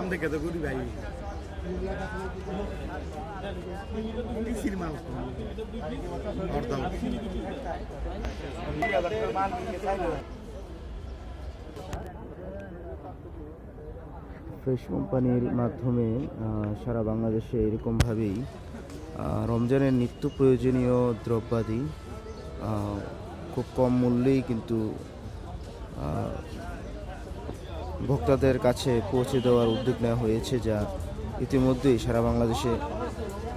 দাম দেখে তো ভাই। ফ্রেশ কোম্পানির মাধ্যমে সারা বাংলাদেশে এরকমভাবেই রমজানের নিত্য প্রয়োজনীয় দ্রব্যাদি খুব কম মূল্যেই কিন্তু ভোক্তাদের কাছে পৌঁছে দেওয়ার উদ্যোগ নেওয়া হয়েছে যা ইতিমধ্যেই সারা বাংলাদেশে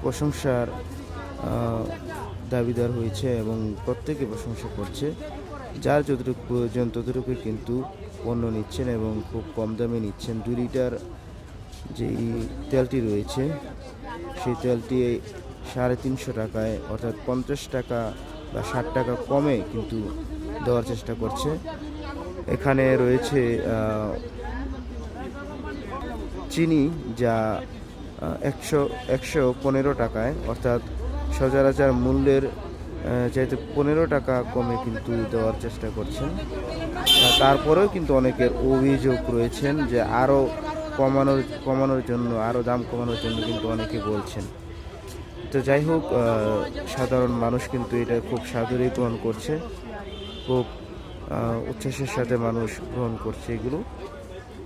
প্রশংসার দাবিদার হয়েছে এবং প্রত্যেকে প্রশংসা করছে। যার যতটুকু প্রয়োজন ততটুকুই কিন্তু পণ্য নিচ্ছেন এবং খুব কম দামে নিচ্ছেন। দুই লিটার যেই তেলটি রয়েছে, সেই তেলটি সাড়ে তিনশো টাকায়, অর্থাৎ পঞ্চাশ টাকা বা ষাট টাকা কমে কিন্তু দেওয়ার চেষ্টা করছে। এখানে রয়েছে চিনি যা একশো একশো পনেরো টাকায়, অর্থাৎ সচরাচর মূল্যের চাইতে পনেরো টাকা কমে কিন্তু দেওয়ার চেষ্টা করছেন। তারপরেও কিন্তু অনেকের অভিযোগ রয়েছেন যে আরও কমানোর কমানোর জন্য, আরও দাম কমানোর জন্য কিন্তু অনেকে বলছেন। তো যাই হোক সাধারণ মানুষ কিন্তু এটা খুব সাদরে গ্রহণ করছে। খুব উচ্ছ্বাসের সাথে মানুষ গ্রহণ করছে এগুলো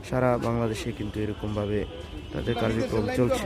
সারা বাংলাদেশে কিন্তু এরকমভাবে তাদের কার্যক্রম চলছে।